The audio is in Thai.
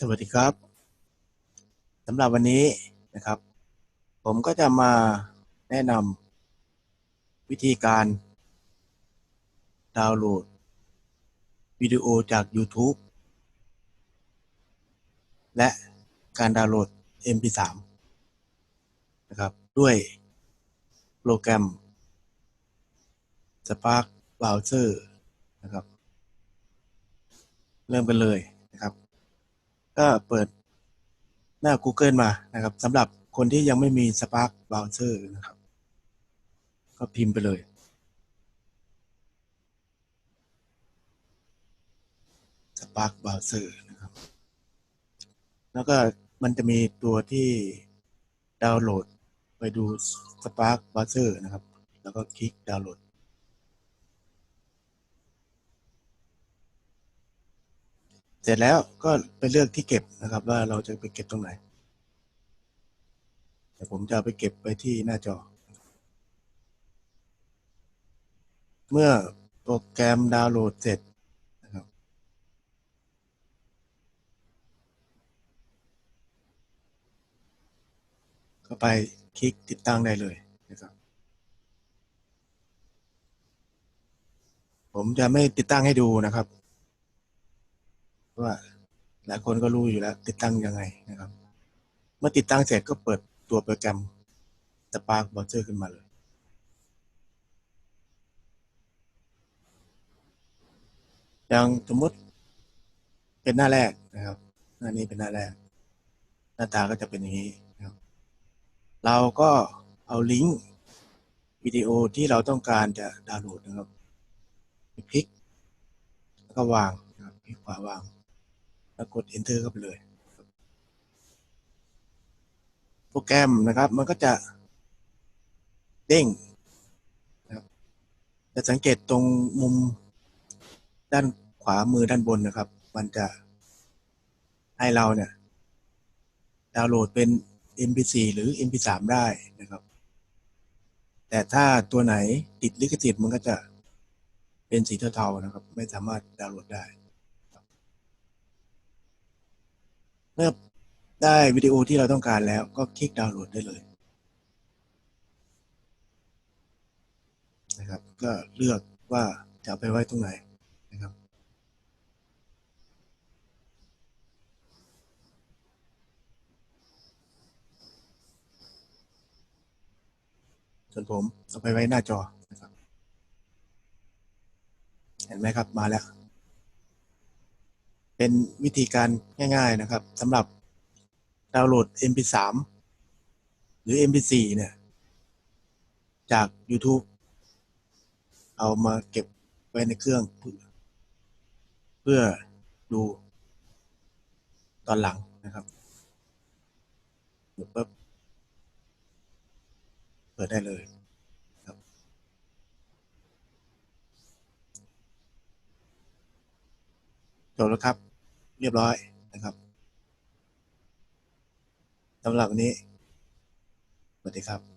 สวัสดีครับสำหรับวันนี้นะครับ ผมก็จะมาแนะนำวิธีการดาวน์โหลด วิดีโอจาก YouTube และการดาวน์โหลด MP3 นะครับ ด้วยโปรแกรม Spark Browser นะครับ เริ่มกันเลย ก็เปิดหน้า Google มานะครับสำหรับคนที่ยังไม่มี Spark Browser นะครับ ก็พิมพ์ไปเลย Spark Browser นะครับ แล้วก็มันจะมีตัวที่ดาวน์โหลดไปดู Spark Browser นะครับ แล้วก็คลิกดาวน์โหลด เสร็จแล้วก็ไปเลือกที่เก็บนะครับ ว่าเราจะไปเก็บตรงไหนแต่ผมจะไปเก็บไปที่หน้าจอ เมื่อโปรแกรมดาวน์โหลดเสร็จนะครับก็ไปคลิกติดตั้งได้เลยนะครับ ผมจะไม่ติดตั้งให้ดูนะครับ ว่า หลายคนก็รู้อยู่แล้ว ติดตั้งยังไงนะครับ เมื่อติดตั้งเสร็จก็เปิดตัวโปรแกรม Spark Browser ขึ้นมาเลย อย่างสมมติเป็นหน้าแรกนะครับ หน้านี้เป็นหน้าแรก หน้าตาก็จะเป็นอย่างนี้นะครับ เราก็เอาลิงก์วิดีโอที่เราต้องการจะดาวน์โหลดนะครับคลิกแล้วก็วางนะครับคลิกขวาวาง แล้วกด enter เข้าไปเลย โปรแกรมนะครับ มันก็จะเด้งนะครับจะสังเกตตรงมุมด้านขวามือด้านบนนะครับ มันจะให้เราเนี่ย ดาวน์โหลดเป็น MP4 หรือ MP3 ได้นะครับ แต่ถ้าตัวไหนติดลิขสิทธิ์มันก็จะเป็นสีเทาๆนะครับ ไม่สามารถดาวน์โหลดได้ เมื่อได้วิดีโอที่เราต้องการแล้วก็คลิกดาวน์โหลดได้เลยนะครับ ก็เลือกว่าจะไปไว้ตรงไหนนะครับ ส่วนผมเอาไปไว้หน้าจอนะครับ เห็นไหมครับมาแล้ว เป็นวิธีการง่าย ๆนะครับสำหรับดาวน์โหลด MP3 หรือ MP4 เนี่ย จาก YouTube เอามาเก็บไว้ในเครื่อง เพื่อดูตอนหลังนะครับเดี๋ยวปุ๊บเปิดได้เลยครับ จบแล้วครับ เรียบร้อยนะครับสำหรับวันนี้สวัสดีครับ